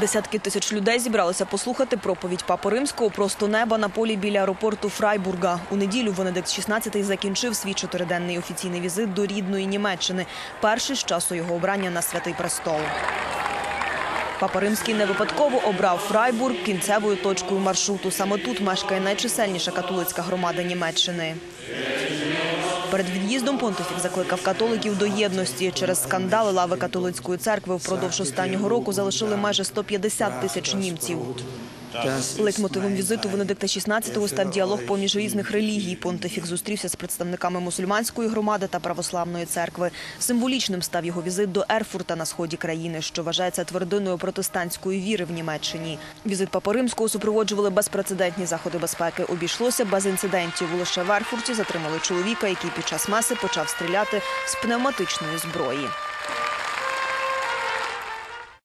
Десятки тисяч людей зібралися послухати проповідь Папи Римського просто неба на полі біля аеропорту Фрайбурга. У неділю Венедикт XVI закінчив свій чотириденний офіційний візит до рідної Німеччини, перший з часу його обрання на святий престол. Папа Римський не випадково обрав Фрайбург кінцевою точкою маршруту. Саме тут мешкає найчисельніша католицька громада Німеччини. Перед від'їздом понтифік закликав католиків до єдності. Через скандали лави католицької церкви впродовж останнього року залишили майже 150 тисяч німців. Лейтмотивом візиту Венедикта XVI став діалог поміж різних релігій. Понтифік зустрівся з представниками мусульманської громади та православної церкви. Символічним став його візит до Ерфурта на сході країни, що вважається твердиною протестантської віри в Німеччині. Візит Папи Римського супроводжували безпрецедентні заходи безпеки. Обійшлося без інцидентів. Лише в Ерфурті затримали чоловіка, який під час меси почав стріляти з пневматичної зброї.